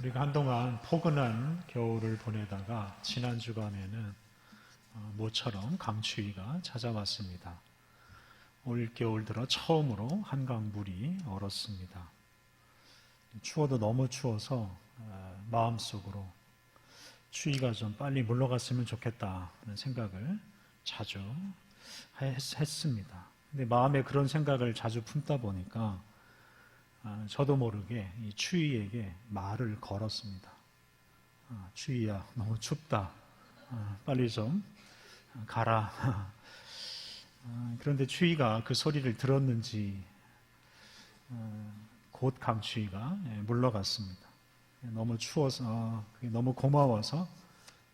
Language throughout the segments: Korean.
우리가 한동안 포근한 겨울을 보내다가 지난 주간에는 어, 모처럼 강추위가 찾아왔습니다. 올 겨울 들어 처음으로 한강 물이 얼었습니다. 추워도 너무 추워서 어, 마음속으로 추위가 좀 빨리 물러갔으면 좋겠다는 생각을 자주 했습니다. 근데 마음에 그런 생각을 자주 품다 보니까 아, 저도 모르게 이 추위에게 말을 걸었습니다. 아, 추위야, 너무 춥다. 아, 빨리 좀 가라. 그런데 추위가 그 소리를 들었는지 곧 강추위가 예, 물러갔습니다. 너무 추워서, 너무 고마워서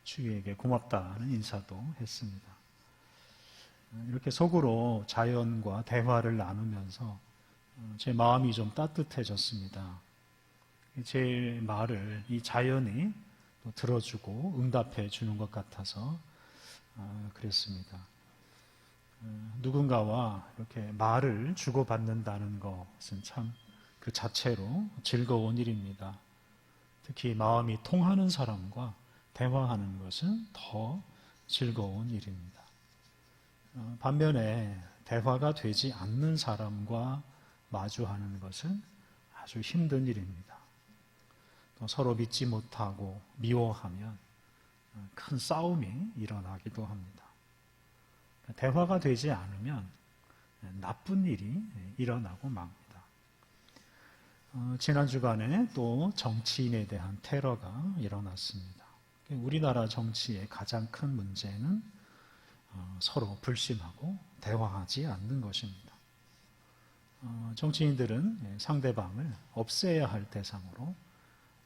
추위에게 고맙다는 인사도 했습니다. 이렇게 속으로 자연과 대화를 나누면서 어, 제 마음이 좀 따뜻해졌습니다. 제 말을 이 자연이 들어주고 응답해 주는 것 같아서 어, 그랬습니다. 어, 누군가와 이렇게 말을 주고받는다는 것은 참 그 자체로 즐거운 일입니다. 특히 마음이 통하는 사람과 대화하는 것은 더 즐거운 일입니다. 반면에 대화가 되지 않는 사람과 마주하는 것은 아주 힘든 일입니다. 또 서로 믿지 못하고 미워하면 큰 싸움이 일어나기도 합니다. 대화가 되지 않으면 나쁜 일이 일어나고 맙니다. 어, 지난 주간에 또 정치인에 대한 테러가 일어났습니다. 우리나라 정치의 가장 큰 문제는 어, 서로 불신하고 대화하지 않는 것입니다. 어, 정치인들은 예, 상대방을 없애야 할 대상으로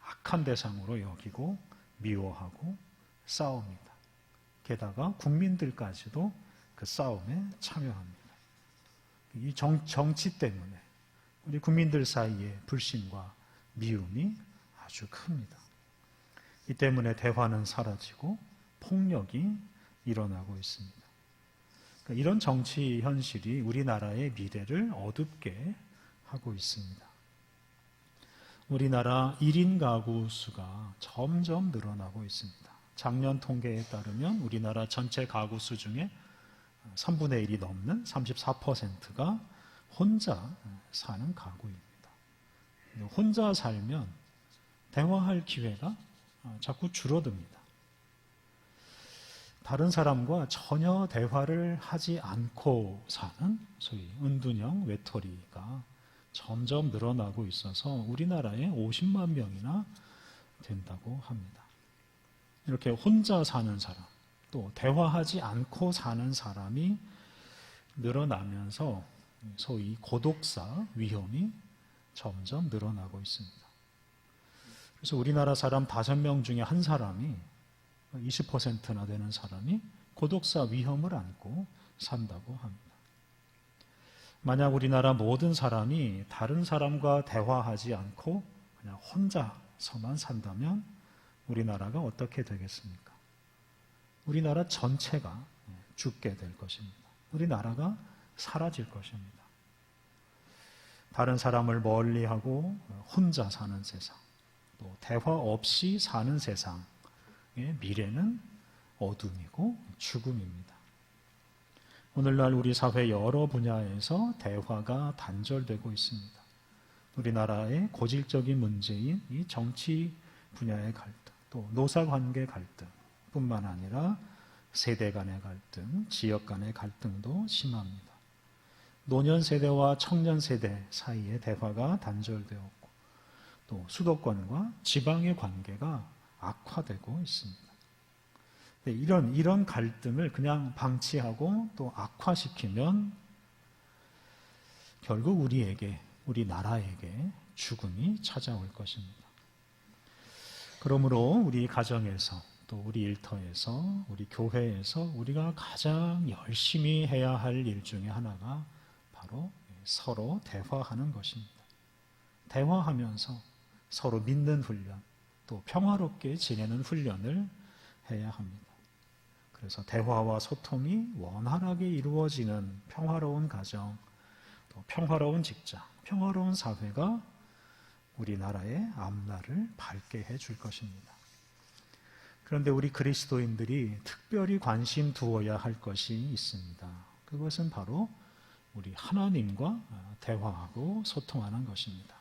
악한 대상으로 여기고 미워하고 싸웁니다. 게다가 국민들까지도 그 싸움에 참여합니다. 이 정, 정치 때문에 우리 국민들 사이에 불신과 미움이 아주 큽니다. 이 때문에 대화는 사라지고 폭력이 일어나고 있습니다. 그러니까 이런 정치 현실이 우리나라의 미래를 어둡게 하고 있습니다. 우리나라 1인 가구 수가 점점 늘어나고 있습니다. 작년 통계에 따르면 우리나라 전체 가구 수 중에 3분의 1이 넘는 34%가 혼자 사는 가구입니다. 혼자 살면 대화할 기회가 자꾸 줄어듭니다. 다른 사람과 전혀 대화를 하지 않고 사는 소위 은둔형 외톨이가 점점 늘어나고 있어서 우리나라에 50만 명이나 된다고 합니다. 이렇게 혼자 사는 사람, 또 대화하지 않고 사는 사람이 늘어나면서 소위 고독사 위험이 점점 늘어나고 있습니다. 그래서 우리나라 사람 5명 중에 한 사람이 20%나 되는 사람이 고독사 위험을 안고 산다고 합니다. 만약 우리나라 모든 사람이 다른 사람과 대화하지 않고 그냥 혼자서만 산다면 우리나라가 어떻게 되겠습니까? 우리나라 전체가 죽게 될 것입니다. 우리나라가 사라질 것입니다. 다른 사람을 멀리하고 혼자 사는 세상, 또 대화 없이 사는 세상, 미래는 어둠이고 죽음입니다. 오늘날 우리 사회 여러 분야에서 대화가 단절되고 있습니다. 우리나라의 고질적인 문제인 이 정치 분야의 갈등, 또 노사 관계 갈등뿐만 아니라 세대 간의 갈등, 지역 간의 갈등도 심합니다. 노년 세대와 청년 세대 사이의 대화가 단절되었고, 또 수도권과 지방의 관계가 악화되고 있습니다. 네, 이런, 이런 갈등을 그냥 방치하고 또 악화시키면 결국 우리에게, 우리 나라에게 죽음이 찾아올 것입니다. 그러므로 우리 가정에서 또 우리 일터에서 우리 교회에서 우리가 가장 열심히 해야 할 일 중에 하나가 바로 서로 대화하는 것입니다. 대화하면서 서로 믿는 훈련, 또 평화롭게 지내는 훈련을 해야 합니다. 그래서 대화와 소통이 원활하게 이루어지는 평화로운 가정, 또 평화로운 직장, 평화로운 사회가 우리나라의 앞날을 밝게 해줄 것입니다. 그런데 우리 그리스도인들이 특별히 관심 두어야 할 것이 있습니다. 그것은 바로 우리 하나님과 대화하고 소통하는 것입니다.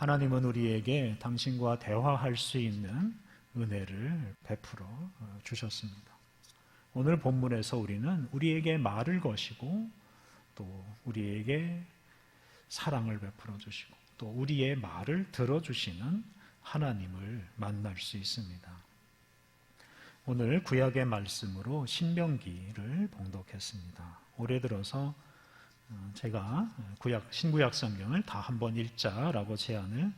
하나님은 우리에게 당신과 대화할 수 있는 은혜를 베풀어 주셨습니다. 오늘 본문에서 우리는 우리에게 말을 거시고 또 우리에게 사랑을 베풀어 주시고 또 우리의 말을 들어주시는 하나님을 만날 수 있습니다. 오늘 구약의 말씀으로 신명기를 봉독했습니다. 올해 들어서 어, 제가 구약 신구약 성경을 다 한번 읽자라고 제안을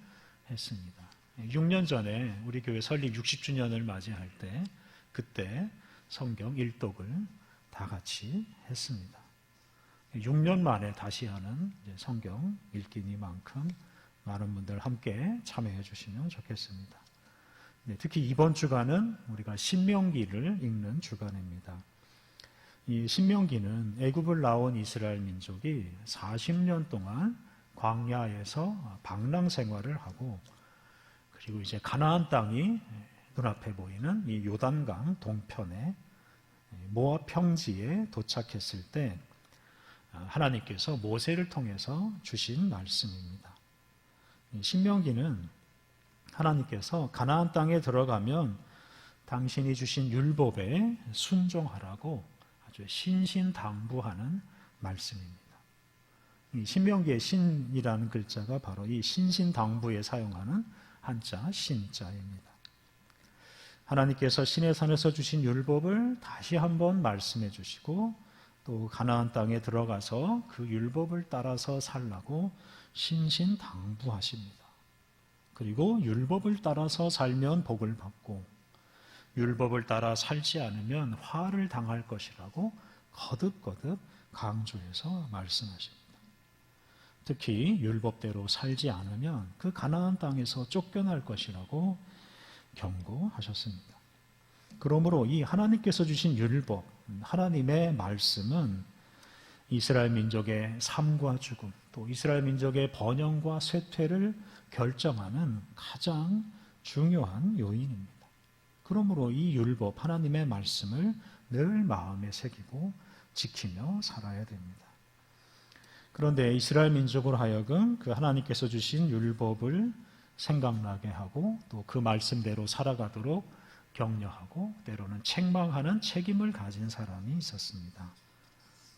했습니다. 6년 전에 우리 교회 설립 60주년을 맞이할 때 그때 성경 일독을 다 같이 했습니다. 6년 만에 다시 하는 성경 읽기니만큼 많은 분들 함께 참여해 주시면 좋겠습니다. 네, 특히 이번 주간은 우리가 신명기를 읽는 주간입니다. 이 신명기는 애굽을 나온 이스라엘 민족이 40년 동안 광야에서 방랑 생활을 하고 그리고 이제 가나안 땅이 눈앞에 보이는 이 요단강 동편에 모압 평지에 도착했을 때 하나님께서 모세를 통해서 주신 말씀입니다. 신명기는 하나님께서 가나안 땅에 들어가면 당신이 주신 율법에 순종하라고 아주 신신당부하는 말씀입니다. 이 신명기의 신이라는 글자가 바로 이 신신당부에 사용하는 한자 신자입니다. 하나님께서 신의 산에서 주신 율법을 다시 한번 말씀해 주시고 또 가나안 땅에 들어가서 그 율법을 따라서 살라고 신신당부하십니다. 그리고 율법을 따라서 살면 복을 받고 율법을 따라 살지 않으면 화를 당할 것이라고 거듭거듭 강조해서 말씀하십니다. 특히 율법대로 살지 않으면 그 가나안 땅에서 쫓겨날 것이라고 경고하셨습니다. 그러므로 이 하나님께서 주신 율법, 하나님의 말씀은 이스라엘 민족의 삶과 죽음, 또 이스라엘 민족의 번영과 쇠퇴를 결정하는 가장 중요한 요인입니다. 그러므로 이 율법, 하나님의 말씀을 늘 마음에 새기고 지키며 살아야 됩니다. 그런데 이스라엘 민족으로 하여금 그 하나님께서 주신 율법을 생각나게 하고 또 그 말씀대로 살아가도록 격려하고 때로는 책망하는 책임을 가진 사람이 있었습니다.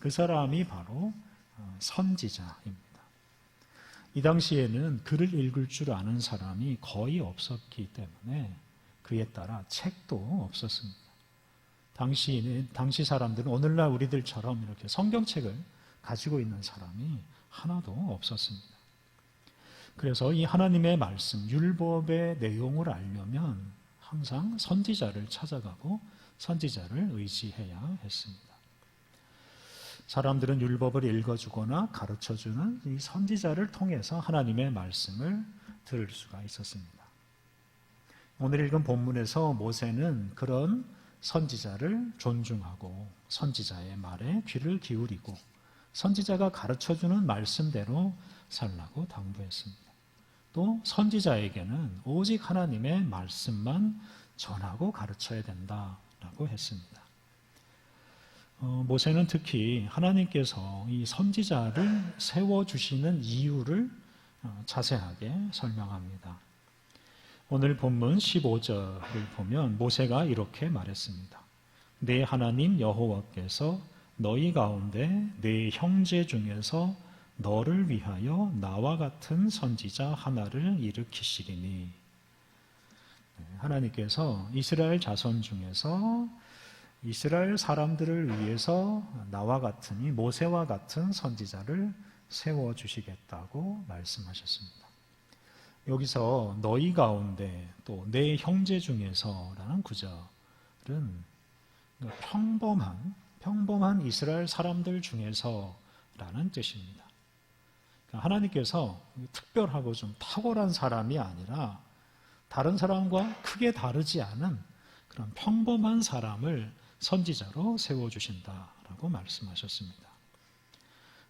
그 사람이 바로 어, 선지자입니다. 이 당시에는 글을 읽을 줄 아는 사람이 거의 없었기 때문에 그에 따라 책도 없었습니다. 당시, 당시 사람들은 오늘날 우리들처럼 이렇게 성경책을 가지고 있는 사람이 하나도 없었습니다. 그래서 이 하나님의 말씀, 율법의 내용을 알려면 항상 선지자를 찾아가고 선지자를 의지해야 했습니다. 사람들은 율법을 읽어주거나 가르쳐주는 이 선지자를 통해서 하나님의 말씀을 들을 수가 있었습니다. 오늘 읽은 본문에서 모세는 그런 선지자를 존중하고 선지자의 말에 귀를 기울이고 선지자가 가르쳐 주는 말씀대로 살라고 당부했습니다. 또 선지자에게는 오직 하나님의 말씀만 전하고 가르쳐야 된다라고 했습니다. 어, 모세는 특히 하나님께서 이 선지자를 세워주시는 이유를 어, 자세하게 설명합니다. 오늘 본문 15절을 보면 모세가 이렇게 말했습니다. 내 하나님 여호와께서 너희 가운데 내 형제 중에서 너를 위하여 나와 같은 선지자 하나를 일으키시리니 네, 하나님께서 이스라엘 자손 중에서 이스라엘 사람들을 위해서 나와 같은 이 모세와 같은 선지자를 세워 주시겠다고 말씀하셨습니다. 여기서 너희 가운데 또 내 형제 중에서라는 구절은 평범한 평범한 이스라엘 사람들 중에서라는 뜻입니다. 그러니까 하나님께서 특별하고 좀 탁월한 사람이 아니라 다른 사람과 크게 다르지 않은 그런 평범한 사람을 선지자로 세워주신다라고 말씀하셨습니다.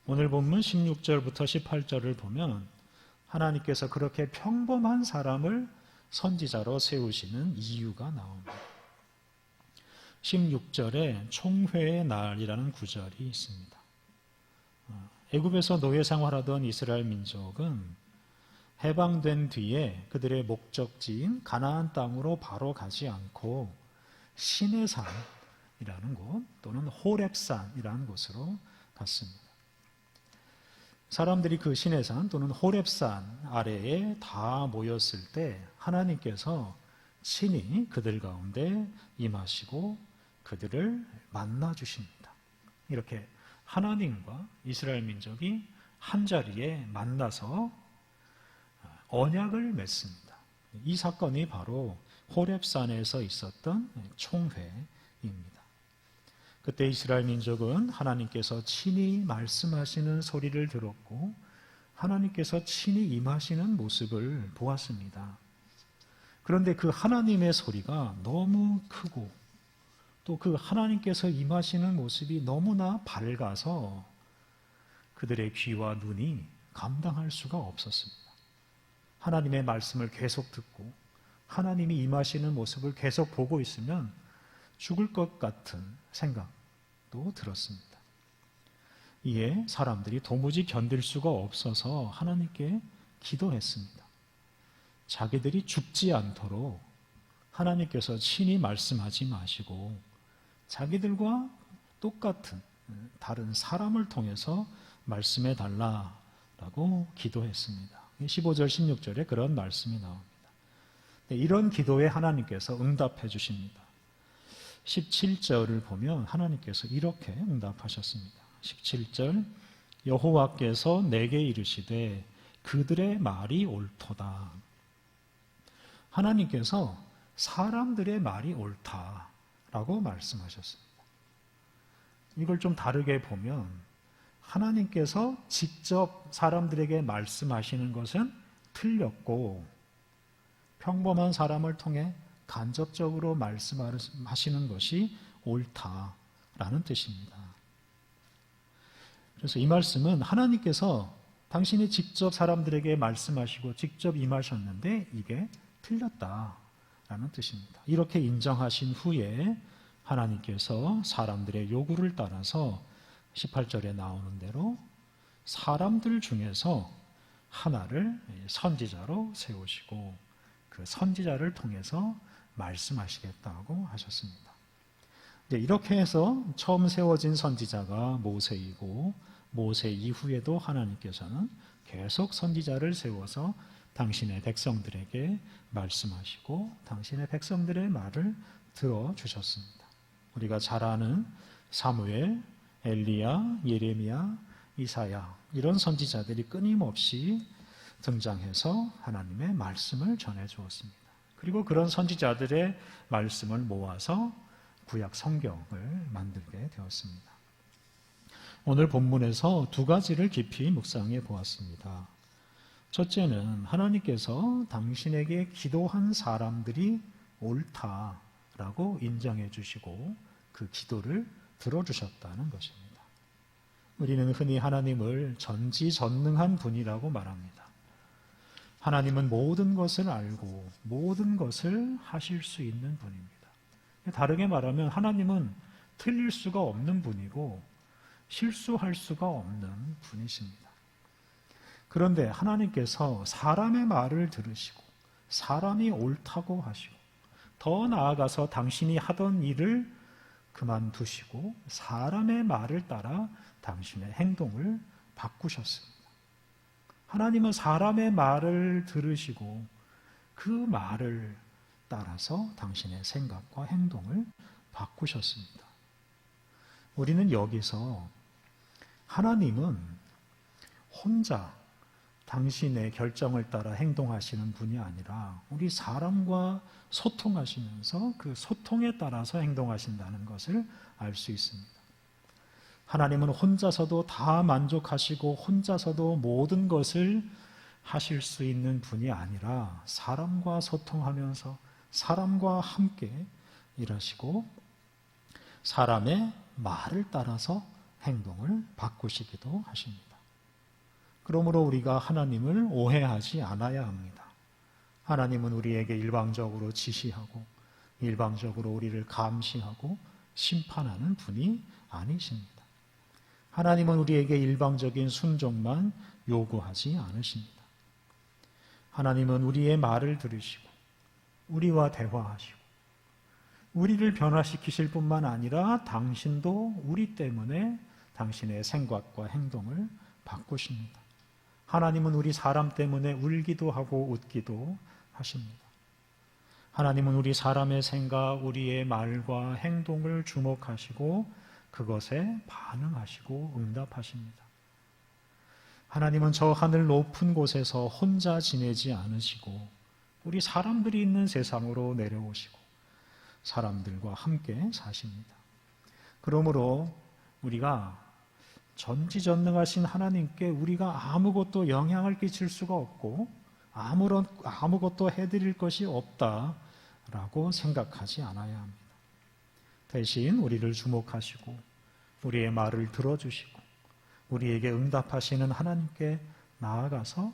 오늘 본문 16절부터 18절을 보면 하나님께서 그렇게 평범한 사람을 선지자로 세우시는 이유가 나옵니다. 16절에 총회의 날이라는 구절이 있습니다. 어, 애굽에서 노예 생활하던 이스라엘 민족은 해방된 뒤에 그들의 목적지인 가나안 땅으로 바로 가지 않고 신의 산이라는 곳 또는 호렙산이라는 곳으로 갔습니다. 사람들이 그 신의 산 또는 호렙산 아래에 다 모였을 때 하나님께서 친히 그들 가운데 임하시고 그들을 만나 주십니다. 이렇게 하나님과 이스라엘 민족이 한 자리에 만나서 언약을 맺습니다. 이 사건이 바로 호렙산에서 있었던 총회입니다. 그때 이스라엘 민족은 하나님께서 친히 말씀하시는 소리를 들었고 하나님께서 친히 임하시는 모습을 보았습니다. 그런데 그 하나님의 소리가 너무 크고 또 그 하나님께서 임하시는 모습이 너무나 밝아서 그들의 귀와 눈이 감당할 수가 없었습니다. 하나님의 말씀을 계속 듣고 하나님이 임하시는 모습을 계속 보고 있으면 죽을 것 같은 생각도 들었습니다. 이에 사람들이 도무지 견딜 수가 없어서 하나님께 기도했습니다. 자기들이 죽지 않도록 하나님께서 친히 말씀하지 마시고 자기들과 똑같은 다른 사람을 통해서 말씀해 달라라고 기도했습니다. 15절, 16절에 그런 말씀이 나옵니다. 이런 기도에 하나님께서 응답해 주십니다. 17절을 보면 하나님께서 이렇게 응답하셨습니다. 17절 여호와께서 내게 이르시되 그들의 말이 옳도다. 하나님께서 사람들의 말이 옳다라고 말씀하셨습니다. 이걸 좀 다르게 보면 하나님께서 직접 사람들에게 말씀하시는 것은 틀렸고 평범한 사람을 통해 간접적으로 말씀하시는 것이 옳다라는 뜻입니다. 그래서 이 말씀은 하나님께서 당신이 직접 사람들에게 말씀하시고 직접 임하셨는데 이게 틀렸다라는 뜻입니다. 이렇게 인정하신 후에 하나님께서 사람들의 요구를 따라서 18절에 나오는 대로 사람들 중에서 하나를 선지자로 세우시고 그 선지자를 통해서 말씀하시겠다고 하셨습니다. 이렇게 해서 처음 세워진 선지자가 모세이고 모세 이후에도 하나님께서는 계속 선지자를 세워서 당신의 백성들에게 말씀하시고 당신의 백성들의 말을 들어 주셨습니다. 우리가 잘 아는 사무엘, 엘리야, 예레미야, 이사야 이런 선지자들이 끊임없이 등장해서 하나님의 말씀을 전해 주었습니다. 그리고 그런 선지자들의 말씀을 모아서 구약 성경을 만들게 되었습니다. 오늘 본문에서 두 가지를 깊이 묵상해 보았습니다. 첫째는 하나님께서 당신에게 기도한 사람들이 옳다라고 인정해 주시고 그 기도를 들어주셨다는 것입니다. 우리는 흔히 하나님을 전지전능한 분이라고 말합니다. 하나님은 모든 것을 알고 모든 것을 하실 수 있는 분입니다. 다르게 말하면 하나님은 틀릴 수가 없는 분이고 실수할 수가 없는 분이십니다. 그런데 하나님께서 사람의 말을 들으시고 사람이 옳다고 하시고 더 나아가서 당신이 하던 일을 그만두시고 사람의 말을 따라 당신의 행동을 바꾸셨습니다. 하나님은 사람의 말을 들으시고 그 말을 따라서 당신의 생각과 행동을 바꾸셨습니다. 우리는 여기서 하나님은 혼자 당신의 결정을 따라 행동하시는 분이 아니라 우리 사람과 소통하시면서 그 소통에 따라서 행동하신다는 것을 알 수 있습니다. 하나님은 혼자서도 다 만족하시고 혼자서도 모든 것을 하실 수 있는 분이 아니라 사람과 소통하면서 사람과 함께 일하시고 사람의 말을 따라서 행동을 바꾸시기도 하십니다. 그러므로 우리가 하나님을 오해하지 않아야 합니다. 하나님은 우리에게 일방적으로 지시하고 일방적으로 우리를 감시하고 심판하는 분이 아니십니다. 하나님은 우리에게 일방적인 순종만 요구하지 않으십니다. 하나님은 우리의 말을 들으시고 우리와 대화하시고 우리를 변화시키실 뿐만 아니라 당신도 우리 때문에 당신의 생각과 행동을 바꾸십니다. 하나님은 우리 사람 때문에 울기도 하고 웃기도 하십니다. 하나님은 우리 사람의 생각, 우리의 말과 행동을 주목하시고 그것에 반응하시고 응답하십니다. 하나님은 저 하늘 높은 곳에서 혼자 지내지 않으시고 우리 사람들이 있는 세상으로 내려오시고 사람들과 함께 사십니다. 그러므로 우리가 전지전능하신 하나님께 우리가 아무것도 영향을 끼칠 수가 없고 아무런 아무것도 해드릴 것이 없다라고 생각하지 않아야 합니다. 대신 우리를 주목하시고 우리의 말을 들어주시고 우리에게 응답하시는 하나님께 나아가서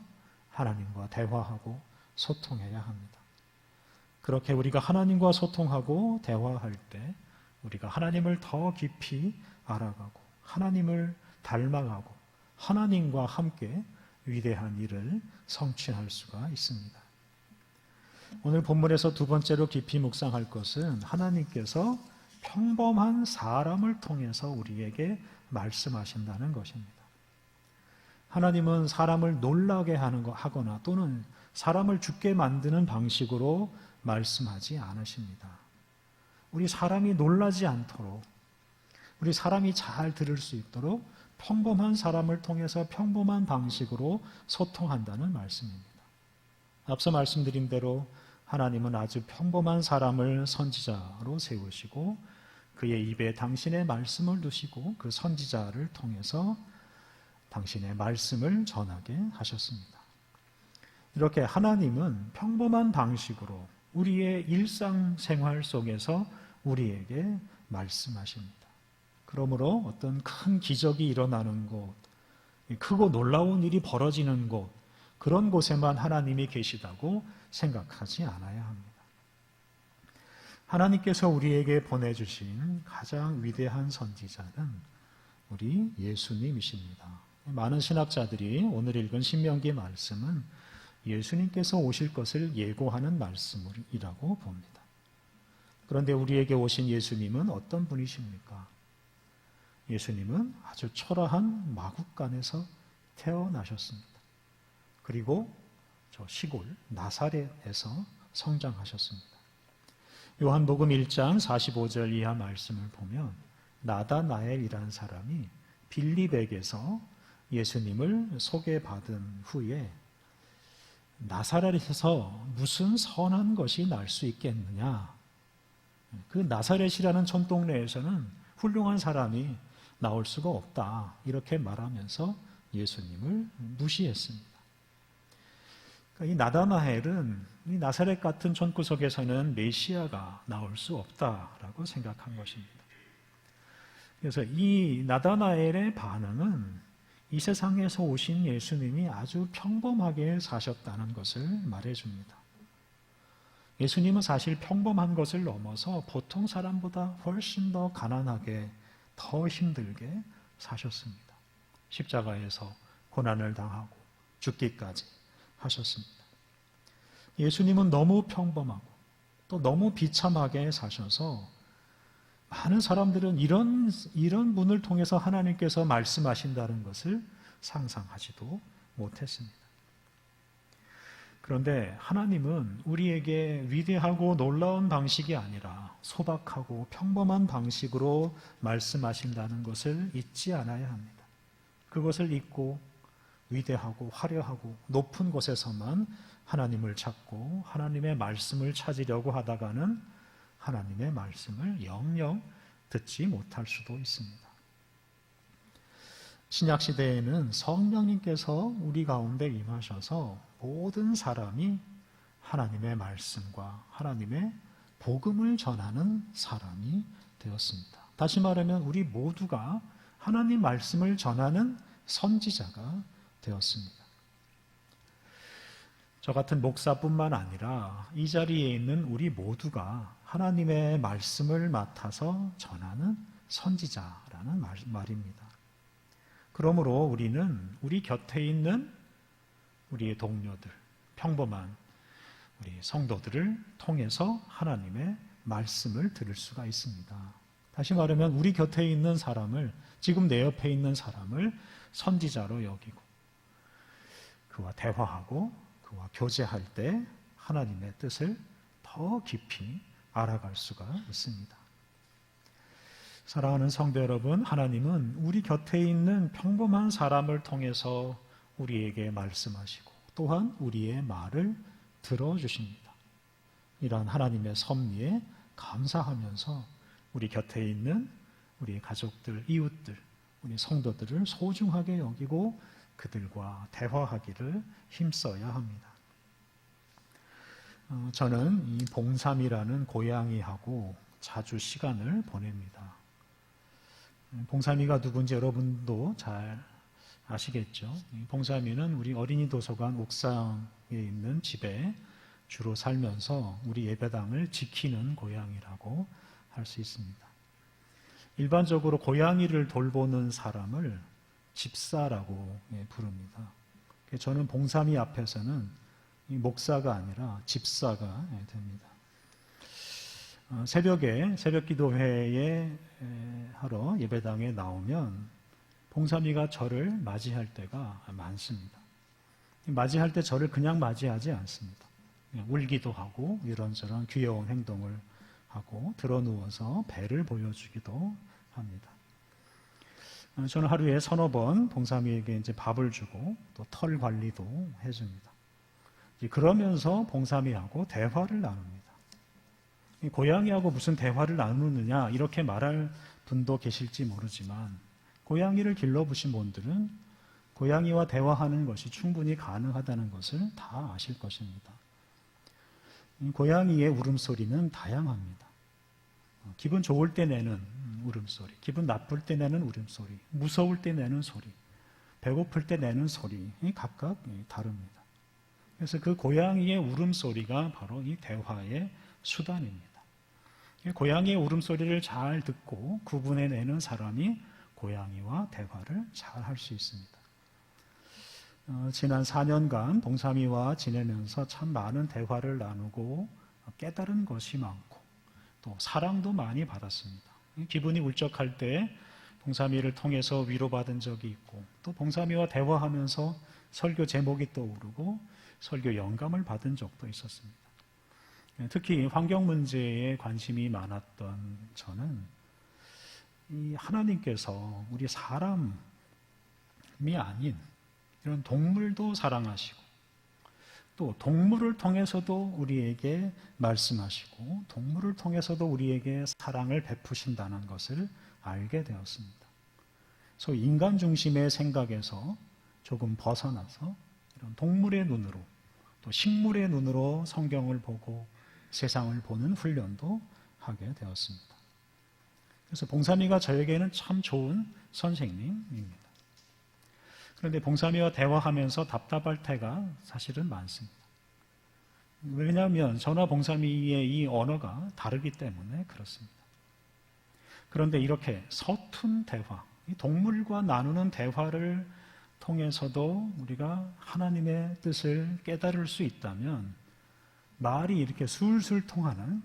하나님과 대화하고 소통해야 합니다. 그렇게 우리가 하나님과 소통하고 대화할 때 우리가 하나님을 더 깊이 알아가고 하나님을 닮아가고 하나님과 함께 위대한 일을 성취할 수가 있습니다. 오늘 본문에서 두 번째로 깊이 묵상할 것은 하나님께서 평범한 사람을 통해서 우리에게 말씀하신다는 것입니다. 하나님은 사람을 놀라게 하는 거 하거나 또는 사람을 죽게 만드는 방식으로 말씀하지 않으십니다. 우리 사람이 놀라지 않도록 우리 사람이 잘 들을 수 있도록 평범한 사람을 통해서 평범한 방식으로 소통한다는 말씀입니다. 앞서 말씀드린 대로 하나님은 아주 평범한 사람을 선지자로 세우시고 그의 입에 당신의 말씀을 두시고 그 선지자를 통해서 당신의 말씀을 전하게 하셨습니다. 이렇게 하나님은 평범한 방식으로 우리의 일상생활 속에서 우리에게 말씀하십니다. 그러므로 어떤 큰 기적이 일어나는 곳, 크고 놀라운 일이 벌어지는 곳, 그런 곳에만 하나님이 계시다고 생각하지 않아야 합니다. 하나님께서 우리에게 보내주신 가장 위대한 선지자는 우리 예수님이십니다. 많은 신학자들이 오늘 읽은 신명기 말씀은 예수님께서 오실 것을 예고하는 말씀이라고 봅니다. 그런데 우리에게 오신 예수님은 어떤 분이십니까? 예수님은 아주 초라한 마국간에서 태어나셨습니다. 그리고 저 시골 나사렛에서 성장하셨습니다. 요한복음 1장 45절 이하 말씀을 보면 나다나엘이라는 사람이 빌립에게서 예수님을 소개받은 후에 나사렛에서 무슨 선한 것이 날 수 있겠느냐? 그 나사렛이라는 촌동네에서는 훌륭한 사람이 나올 수가 없다. 이렇게 말하면서 예수님을 무시했습니다. 그러니까 이 나다나헬은 이 나사렛 같은 촌구석에서는 메시아가 나올 수 없다라고 생각한 것입니다. 그래서 이 나다나엘의 반응은 이 세상에서 오신 예수님이 아주 평범하게 사셨다는 것을 말해줍니다. 예수님은 사실 평범한 것을 넘어서 보통 사람보다 훨씬 더 가난하게, 더 힘들게 사셨습니다. 십자가에서 고난을 당하고 죽기까지 하셨습니다. 예수님은 너무 평범하고 또 너무 비참하게 사셔서 많은 사람들은 이런, 이런 분을 통해서 하나님께서 말씀하신다는 것을 상상하지도 못했습니다. 그런데 하나님은 우리에게 위대하고 놀라운 방식이 아니라 소박하고 평범한 방식으로 말씀하신다는 것을 잊지 않아야 합니다. 그것을 잊고 위대하고 화려하고 높은 곳에서만 하나님을 찾고 하나님의 말씀을 찾으려고 하다가는 하나님의 말씀을 영영 듣지 못할 수도 있습니다. 신약 시대에는 성령님께서 우리 가운데 임하셔서 모든 사람이 하나님의 말씀과 하나님의 복음을 전하는 사람이 되었습니다. 다시 말하면 우리 모두가 하나님 말씀을 전하는 선지자가 되었습니다. 저 같은 목사뿐만 아니라 이 자리에 있는 우리 모두가 하나님의 말씀을 맡아서 전하는 선지자라는 말, 말입니다. 그러므로 우리는 우리 곁에 있는 우리의 동료들, 평범한 우리 성도들을 통해서 하나님의 말씀을 들을 수가 있습니다. 다시 말하면 우리 곁에 있는 사람을 지금 내 옆에 있는 사람을 선지자로 여기고 그와 대화하고 그와 교제할 때 하나님의 뜻을 더 깊이 알아갈 수가 있습니다. 사랑하는 성도 여러분, 하나님은 우리 곁에 있는 평범한 사람을 통해서 우리에게 말씀하시고 또한 우리의 말을 들어주십니다. 이러한 하나님의 섭리에 감사하면서 우리 곁에 있는 우리 가족들, 이웃들, 우리 성도들을 소중하게 여기고 그들과 대화하기를 힘써야 합니다. 어, 저는 이 봉삼이라는 고양이하고 자주 시간을 보냅니다. 봉삼이가 누군지 여러분도 잘 아시겠죠? 봉삼이는 우리 어린이 도서관 옥상에 있는 집에 주로 살면서 우리 예배당을 지키는 고양이라고 할 수 있습니다. 일반적으로 고양이를 돌보는 사람을 집사라고 예, 부릅니다. 저는 봉삼이 앞에서는 목사가 아니라 집사가 예, 됩니다. 어, 새벽에 새벽 기도회에 하러 예배당에 나오면 봉삼이가 저를 맞이할 때가 많습니다. 맞이할 때 저를 그냥 맞이하지 않습니다. 울기도 하고 이런저런 귀여운 행동을 하고 들어 누워서 배를 보여주기도 합니다. 어, 저는 하루에 서너 번 봉삼이에게 이제 밥을 주고 또 털 관리도 해줍니다. 그러면서 봉삼이하고 대화를 나눕니다. 고양이하고 무슨 대화를 나누느냐 이렇게 말할 분도 계실지 모르지만 고양이를 길러보신 분들은 고양이와 대화하는 것이 충분히 가능하다는 것을 다 아실 것입니다. 고양이의 울음소리는 다양합니다. 어, 기분 좋을 때 내는 울음소리, 기분 나쁠 때 내는 울음소리, 무서울 때 내는 소리, 배고플 때 내는 소리, 각각 다릅니다. 그래서 그 고양이의 울음소리가 바로 이 대화의 수단입니다. 고양이의 울음소리를 잘 듣고 구분해 내는 사람이 고양이와 대화를 잘 할 수 있습니다. 어, 지난 4년간 봉삼이와 지내면서 참 많은 대화를 나누고 깨달은 것이 많고 또 사랑도 많이 받았습니다. 기분이 울적할 때 봉삼이를 통해서 위로받은 적이 있고 또 봉삼이와 대화하면서 설교 제목이 떠오르고 설교 영감을 받은 적도 있었습니다. 특히 환경 문제에 관심이 많았던 저는 이 하나님께서 우리 사람이 아닌 이런 동물도 사랑하시고 또 동물을 통해서도 우리에게 말씀하시고 동물을 통해서도 우리에게 사랑을 베푸신다는 것을 알게 되었습니다. 소위 인간 중심의 생각에서 조금 벗어나서 이런 동물의 눈으로 또 식물의 눈으로 성경을 보고 세상을 보는 훈련도 하게 되었습니다. 그래서 봉삼이가 저에게는 참 좋은 선생님입니다. 그런데 봉삼이와 대화하면서 답답할 때가 사실은 많습니다. 왜냐하면 저나 봉삼이의 이 언어가 다르기 때문에 그렇습니다. 그런데 이렇게 서툰 대화, 동물과 나누는 대화를 통해서도 우리가 하나님의 뜻을 깨달을 수 있다면 말이 이렇게 술술 통하는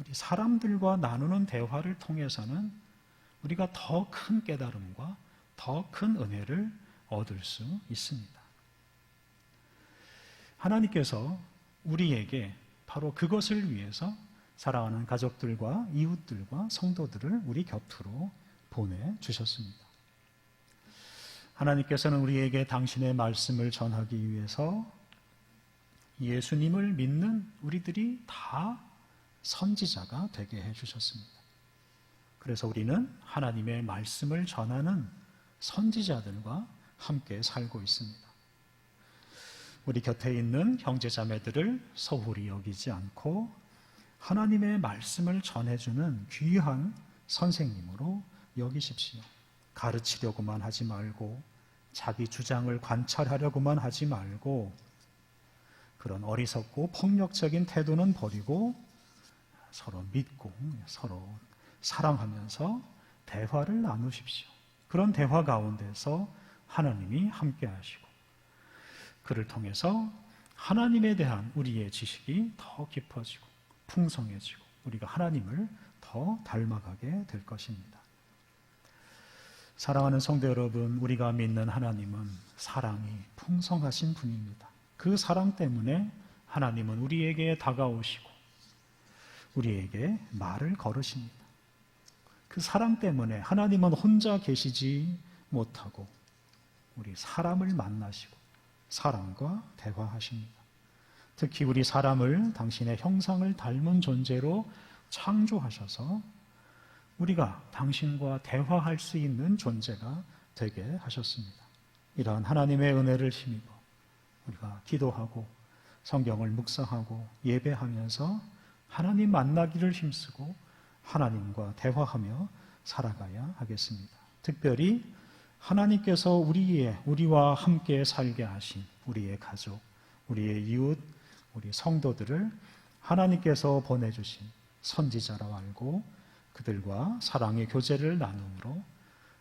우리 사람들과 나누는 대화를 통해서는 우리가 더 큰 깨달음과 더 큰 은혜를 얻을 수 있습니다. 하나님께서 우리에게 바로 그것을 위해서 사랑하는 가족들과 이웃들과 성도들을 우리 곁으로 보내주셨습니다. 하나님께서는 우리에게 당신의 말씀을 전하기 위해서 예수님을 믿는 우리들이 다 선지자가 되게 해주셨습니다. 그래서 우리는 하나님의 말씀을 전하는 선지자들과 함께 살고 있습니다. 우리 곁에 있는 형제자매들을 소홀히 여기지 않고 하나님의 말씀을 전해주는 귀한 선생님으로 여기십시오. 가르치려고만 하지 말고 자기 주장을 관찰하려고만 하지 말고 그런 어리석고 폭력적인 태도는 버리고 서로 믿고 서로 사랑하면서 대화를 나누십시오. 그런 대화 가운데서 하나님이 함께 하시고 그를 통해서 하나님에 대한 우리의 지식이 더 깊어지고 풍성해지고 우리가 하나님을 더 닮아가게 될 것입니다. 사랑하는 성도 여러분, 우리가 믿는 하나님은 사랑이 풍성하신 분입니다. 그 사랑 때문에 하나님은 우리에게 다가오시고 우리에게 말을 걸으십니다. 그 사랑 때문에 하나님은 혼자 계시지 못하고 우리 사람을 만나시고 사람과 대화하십니다. 특히 우리 사람을 당신의 형상을 닮은 존재로 창조하셔서 우리가 당신과 대화할 수 있는 존재가 되게 하셨습니다. 이러한 하나님의 은혜를 힘입어 우리가 기도하고 성경을 묵상하고 예배하면서 하나님 만나기를 힘쓰고 하나님과 대화하며 살아가야 하겠습니다. 특별히 하나님께서 우리의 우리와 함께 살게 하신 우리의 가족, 우리의 이웃, 우리 성도들을 하나님께서 보내주신 선지자라고 알고 그들과 사랑의 교제를 나눔으로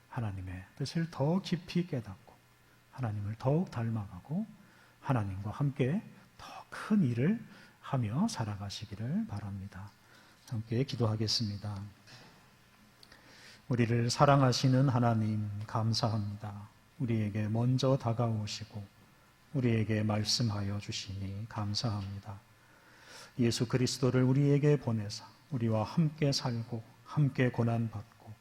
하나님의 뜻을 더 깊이 깨닫고 하나님을 더욱 닮아가고 하나님과 함께 더 큰 일을 하며 살아가시기를 바랍니다. 함께 기도하겠습니다. 우리를 사랑하시는 하나님 감사합니다. 우리에게 먼저 다가오시고 우리에게 말씀하여 주시니 감사합니다. 예수 그리스도를 우리에게 보내사 우리와 함께 살고 함께 고난 받고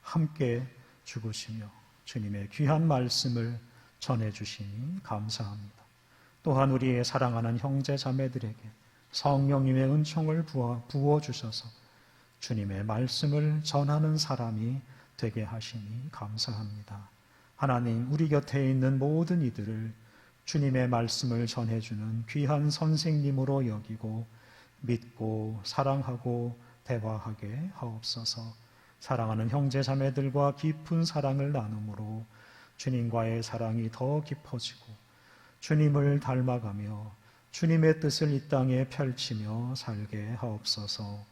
함께 죽으시며 주님의 귀한 말씀을 전해 주시니 감사합니다. 또한 우리의 사랑하는 형제 자매들에게 성령님의 은총을 부어 주셔서 주님의 말씀을 전하는 사람이 되게 하시니 감사합니다. 하나님, 우리 곁에 있는 모든 이들을 주님의 말씀을 전해주는 귀한 선생님으로 여기고 믿고 사랑하고 대화하게 하옵소서. 사랑하는 형제 자매들과 깊은 사랑을 나눔으로 주님과의 사랑이 더 깊어지고 주님을 닮아가며 주님의 뜻을 이 땅에 펼치며 살게 하옵소서.